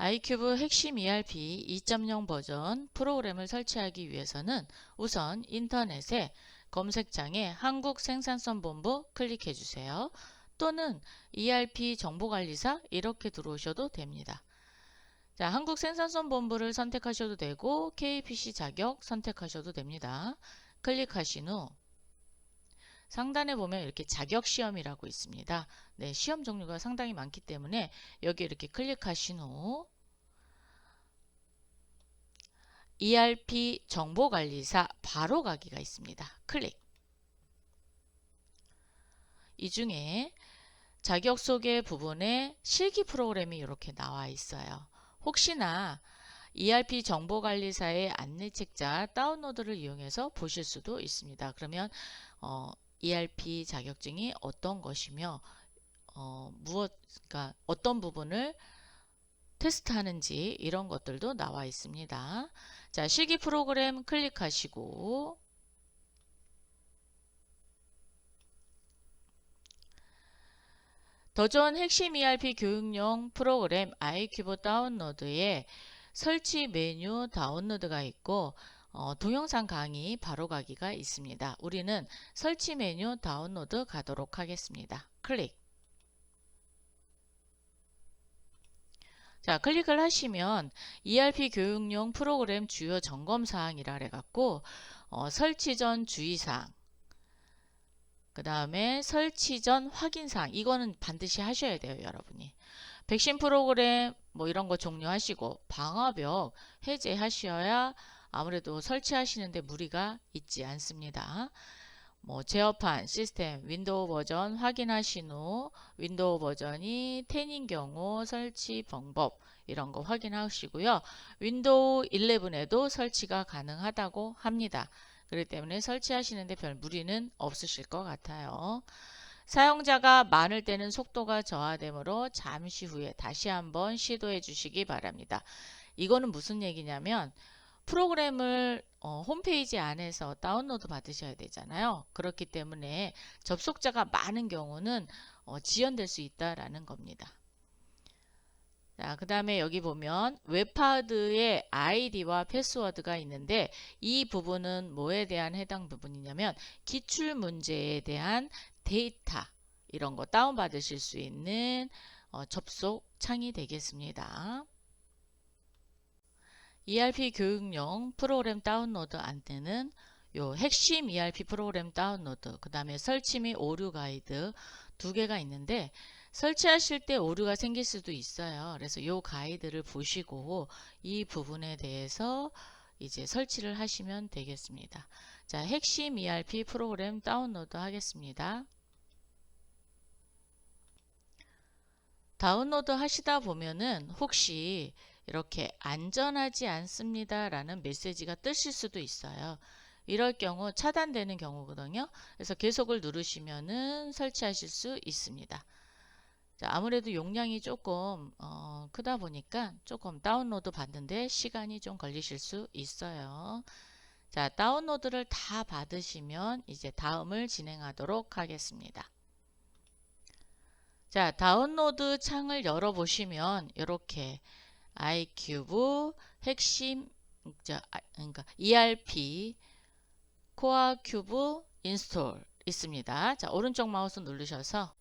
아이큐브 핵심 ERP 2.0 버전 프로그램을 설치하기 위해서는 우선 인터넷에 검색창에 한국생산성본부 클릭해 주세요. 또는 ERP 정보관리사 이렇게 들어오셔도 됩니다. 자, 한국생산성본부를 선택하셔도 되고 KPC 자격 선택하셔도 됩니다. 클릭하신 후 상단에 보면 이렇게 자격 시험이라고 있습니다. 네, 시험 종류가 상당히 많기 때문에 여기 이렇게 클릭하신 후 ERP 정보관리사 바로 가기가 있습니다. 클릭. 이 중에 자격 소개 부분에 실기 프로그램이 이렇게 나와 있어요. 혹시나 ERP 정보관리사의 안내 책자 다운로드를 이용해서 보실 수도 있습니다. 그러면 어, ERP 자격증이 어떤 것이며 어, 무엇, 그러니까 어떤 부분을 테스트하는지 이런 것들도 나와 있습니다. 자, 실기 프로그램 클릭하시고 더 좋은 핵심 ERP 교육용 프로그램 아이큐브 다운로드에 설치 메뉴 다운로드가 있고 어, 동영상 강의 바로 가기가 있습니다. 우리는 설치 메뉴 다운로드 가도록 하겠습니다. 클릭. 자, 클릭을 하시면 ERP 교육용 프로그램 주요 점검 사항이라 해갖고 어, 설치 전 주의 사항, 그 다음에 설치 전 확인 사항, 이거는 반드시 하셔야 돼요, 여러분이. 백신 프로그램 뭐 이런 거 종료하시고 방화벽 해제하셔야 아무래도 설치하시는데 무리가 있지 않습니다. 뭐 제어판 시스템 윈도우 버전 확인하신 후 윈도우 버전이 10인 경우 설치 방법 이런 거 확인하시고요. 윈도우 11에도 설치가 가능하다고 합니다. 그렇기 때문에 설치하시는데 별 무리는 없으실 것 같아요. 사용자가 많을 때는 속도가 저하되므로 잠시 후에 다시 한번 시도해 주시기 바랍니다. 이거는 무슨 얘기냐면 프로그램을 어, 홈페이지 안에서 다운로드 받으셔야 되잖아요. 그렇기 때문에 접속자가 많은 경우는 어, 지연될 수 있다라는 겁니다. 자, 그 다음에 여기 보면 웹하드의 아이디와 패스워드가 있는데 이 부분은 뭐에 대한 해당 부분이냐면 기출 문제에 대한 데이터 이런 거 다운받으실 수 있는 어, 접속 창이 되겠습니다. ERP 교육용 프로그램 다운로드 안내는 요 핵심 ERP 프로그램 다운로드, 그 다음에 설치 및 오류 가이드 두 개가 있는데 설치하실 때 오류가 생길 수도 있어요. 그래서 요 가이드를 보시고 이 부분에 대해서 이제 설치를 하시면 되겠습니다. 자, 핵심 ERP 프로그램 다운로드 하겠습니다. 다운로드 하시다 보면은 혹시 이렇게 안전하지 않습니다 라는 메시지가 뜨실 수도 있어요. 이럴 경우 차단되는 경우거든요. 그래서 계속을 누르시면은 설치하실 수 있습니다. 자, 아무래도 용량이 조금 어, 크다 보니까 조금 다운로드 받는데 시간이 좀 걸리실 수 있어요. 자, 다운로드를 다 받으시면 이제 다음을 진행하도록 하겠습니다. 자, 다운로드 창을 열어보시면 이렇게 아이큐브 핵심 저, 아, 그러니까 ERP 코어 큐브 인스톨 있습니다. 자, 오른쪽 마우스 누르셔서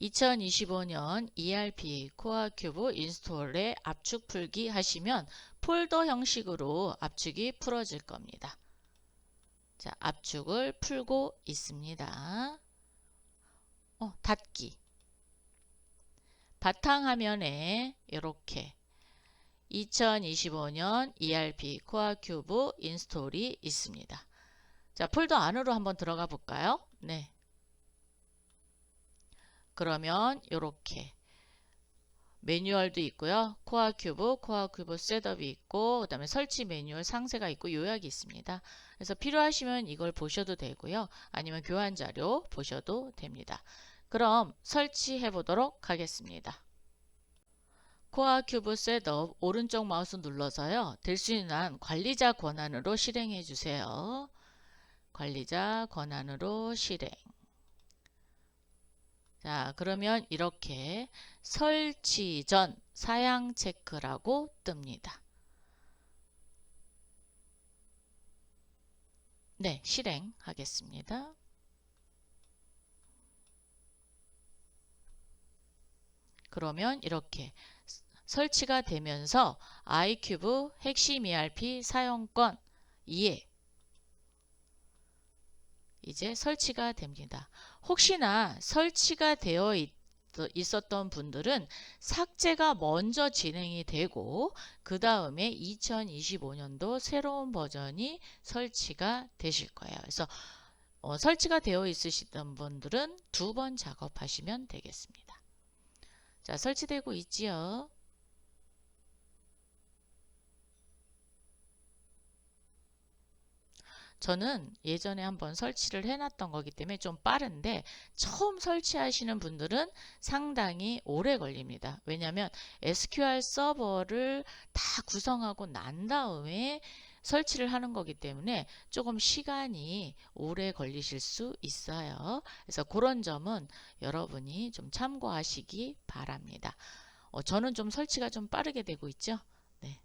2025년 ERP 코어 큐브 인스톨에 압축 풀기 하시면 폴더 형식으로 압축이 풀어질 겁니다. 자, 압축을 풀고 있습니다. 어, 닫기. 바탕화면에 이렇게 2025년 ERP 코어 큐브 인스톨이 있습니다. 자, 폴더 안으로 한번 들어가 볼까요? 네. 그러면 이렇게 매뉴얼도 있고요. 코어 큐브, 코어 큐브 셋업이 있고 그다음에 설치 매뉴얼 상세가 있고 요약이 있습니다. 그래서 필요하시면 이걸 보셔도 되고요. 아니면 교환 자료 보셔도 됩니다. 그럼 설치해 보도록 하겠습니다. 코어 큐브 셋업 오른쪽 마우스 눌러서요. 될 수 있는 한 관리자 권한으로 실행해 주세요. 관리자 권한으로 실행. 자, 그러면 이렇게 설치 전 사양 체크라고 뜹니다. 네, 실행하겠습니다. 그러면 이렇게 설치가 되면서 iCube 핵심 ERP 사용권 2에 이제 설치가 됩니다. 혹시나 설치가 되어 있, 있었던 분들은 삭제가 먼저 진행이 되고 그 다음에 2025년도 새로운 버전이 설치가 되실 거예요. 그래서 어, 설치가 되어 있으시던 분들은 두 번 작업하시면 되겠습니다. 자, 설치되고 있지요. 저는 예전에 한번 설치를 해놨던 거기 때문에 좀 빠른데 처음 설치하시는 분들은 상당히 오래 걸립니다. 왜냐하면 SQL 서버를 다 구성하고 난 다음에 설치를 하는 거기 때문에 조금 시간이 오래 걸리실 수 있어요. 그래서 그런 점은 여러분이 좀 참고하시기 바랍니다. 어, 저는 좀 설치가 좀 빠르게 되고 있죠. 네.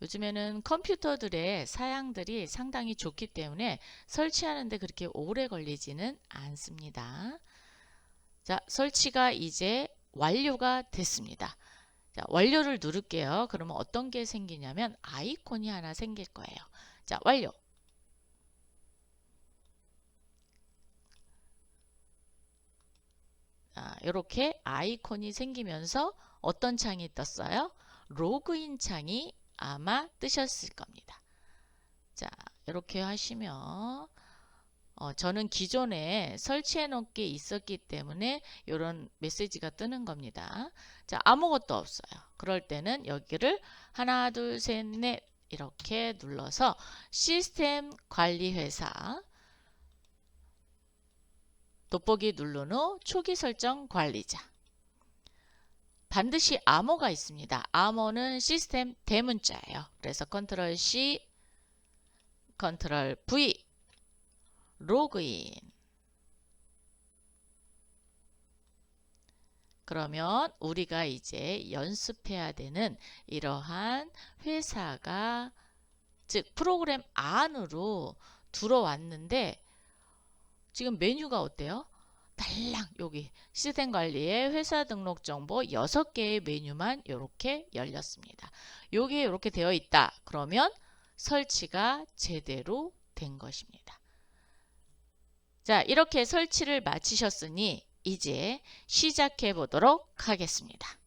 요즘에는 컴퓨터들의 사양들이 상당히 좋기 때문에 설치하는데 그렇게 오래 걸리지는 않습니다. 자, 설치가 이제 완료가 됐습니다. 자, 완료를 누를게요. 그러면 어떤 게 생기냐면 아이콘이 하나 생길 거예요. 자, 완료. 자, 이렇게 아이콘이 생기면서 어떤 창이 떴어요? 로그인 창이 아마 뜨셨을 겁니다. 자, 이렇게 하시면 어, 저는 기존에 설치해 놓은 게 있었기 때문에 이런 메시지가 뜨는 겁니다. 자, 아무것도 없어요. 그럴 때는 여기를 하나, 둘, 셋, 넷 이렇게 눌러서 시스템 관리 회사 돋보기 누른 후 초기 설정 관리자 반드시 암호가 있습니다. 암호는 시스템 대문자예요. 그래서 컨트롤 C, 컨트롤 V, 로그인. 그러면 우리가 이제 연습해야 되는 이러한 회사가 즉 프로그램 안으로 들어왔는데 지금 메뉴가 어때요? 달랑 여기 시스템 관리에 회사 등록 정보 6개의 메뉴만 이렇게 열렸습니다. 여기에 이렇게 되어 있다. 그러면 설치가 제대로 된 것입니다. 자, 이렇게 설치를 마치셨으니 이제 시작해 보도록 하겠습니다.